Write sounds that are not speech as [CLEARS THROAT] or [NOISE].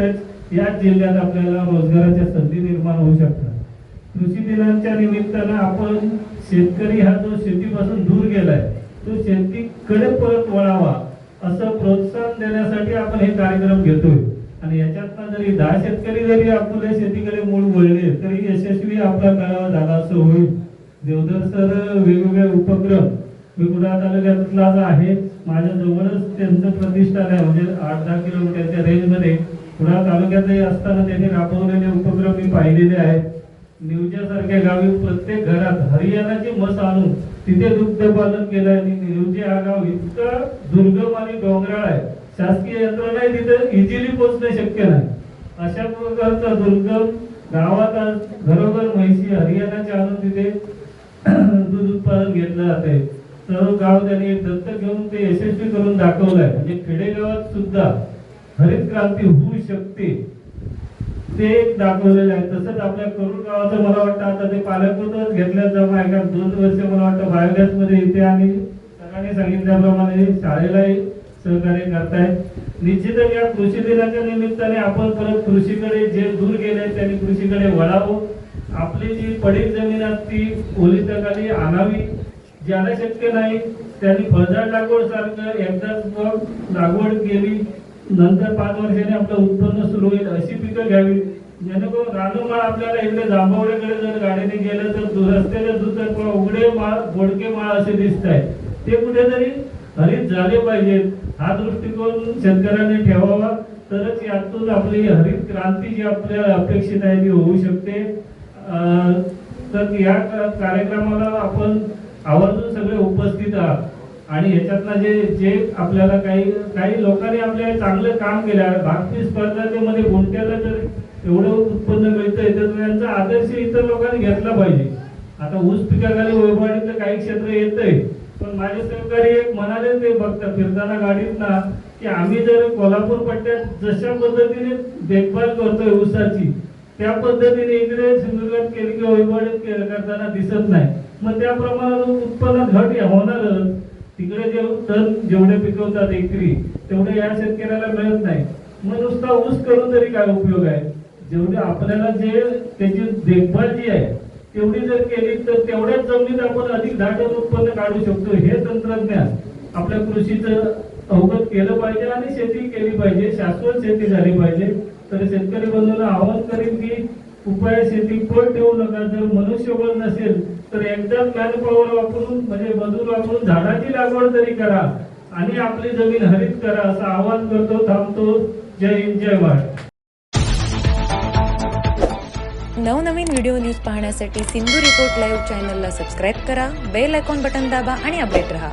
निश्चितच याच जिल्ह्यात आपल्याला रोजगाराच्या संधी निर्माण होऊ शकतात. कृषी दिनाच्या निमित्तानं आपण शेतकरी हा जो शेतीपासून दूर गेलाय तो शेतीकडे परत वळावा असं प्रोत्साहन देण्यासाठी आपण हे कार्यक्रम घेतोय. आणि याच्यातनं जरी दहा शेतकरी जरी आपल्या शेतीकडे मूळ वळले तरी यशस्वी आपला काळावा झाला असं होईल. देवधर सर वेगवेगळे उपक्रम मी आलेल्या आहे. माझ्या जवळच त्यांचं प्रतिष्ठान आहे म्हणजे आठ दहा किलोमीटरच्या रेंजमध्ये पुन्हा तालुक्यातही असताना त्यांनी राबवलेले उपक्रम मी पाहिलेले आहेत. निवजासारख्या गावी प्रत्येक घरात हरियाणाची मस आणून तिथे दुग्धपालन केलं आणि निवजे हा गाव इतकं दुर्गम आणि डोंगराळ आहे. शासकीय यंत्रणा तिथे इझिली पोहोचणं शक्य नाही. अशा प्रकारचा दुर्गम गावात घरोघर म्हैशी हरियाणाच्या आणून तिथे [CLEARS THROAT] दूध उत्पादन घेतलं जाते सर्व गाव त्यांनी एक दत्तक घेऊन ते यशस्वी करून दाखवलंय. म्हणजे खेडेगावात सुद्धा हरित क्रांती होऊ शकते. ते एक दाखवलेलं आहे. तसंच आपल्या करुण गावाचं मला वाटतं आता ते पालकमधूनच घेतल्या जमा आहे कारण दोन वर्ष मला वाटतं बायोगॅसमध्ये येते आणि सगळ्यांनी सांगितल्याप्रमाणे शाळेलाही सहकार्य करतायत. निश्चितच या कृषी दिनाच्या निमित्ताने आपण परत कृषीकडे जे दूर गेले त्यांनी कृषीकडे वळावं. आपली जी पडीक जमीन आहे ती ओलिताखाली आणावी. ज्याला शक्य नाही त्यांनी फळझाड लागवड सारखं एकदाच मग लागवड केली. नंतर पाच वर्षांनी आपलं उत्पन्न सुरू होईल. अशी पिकं घ्यावी. जेणेकरून रानमाळ आपल्याला इकडे जांभवड्याकडे जर गाडीने गेलं तर रस्त्याच्या दुसऱ्या उघडे माळ बोडके माळ असे दिसत आहेत. ते कुठेतरी हरित झाले पाहिजेत. हा दृष्टिकोन शेतकऱ्यांनी ठेवावा. तरच यातून आपली हरित क्रांती जी आपल्याला अपेक्षित आहे ती होऊ शकते. अं, तर या कार्यक्रमाला आपण आवर्जून सगळे उपस्थित आहात. आणि ह्याच्यातनं जे जे आपल्याला काही काही लोकांनी आपल्या चांगलं काम केलं भागती स्पर्धामध्ये गुंट्याला जर एवढं उत्पन्न मिळतंय तर त्यांचा आदर्श इतर लोकांनी घेतला पाहिजे. आता ऊस पिकाखाली वैभवाडीचं काही क्षेत्र येतंय पण माझे सहकारी एक म्हणाले ते बघता फिरताना गाडीत ना की आम्ही जर कोल्हापूर पट्ट्यात जशा पद्धतीने देखभाल करतोय ऊसाची त्या पद्धतीने इकडे सिंधुदुर्गात केली किंवा वैभवाडीत करताना दिसत नाही. मग त्या प्रमाणात उत्पन्नात घट होणारच. टन जेवढे पिकवतात एकरी तेवढे या शेतकऱ्याला मिळत नाही. मग नुसता ऊस करून तरी काय उपयोग आहे? जेवढे आपल्याला जे त्याची देखभाल जी आहे तेवढी जर केली तर तेवढ्याच जमिनीत आपण अधिक दहा उत्पन्न काढू शकतो. हे तंत्रज्ञान आपल्या कृषीचं अवगत केलं पाहिजे आणि शेती केली पाहिजे. शाश्वत शेती झाली पाहिजे. तर शेतकरी बंधूला आवाहन करीन की उपाय शेती पळ ठेवू नका. जर मनुष्यबळ नसेल तर एकदम मॅनपॉवर वापरून म्हणजे मजूर वापरून झाडाची लागवड तरी करा आणि आपली जमीन हरित करा असं आवाहन करतो थांबतो. जय हिंद जय भारत नवनवीन व्हिडिओ न्यूज पाहण्यासाठी सिंधू रिपोर्ट लाईव्ह चॅनलला सबस्क्राईब करा बेल अकाउंट बटन दाबा आणि अपडेट रहा.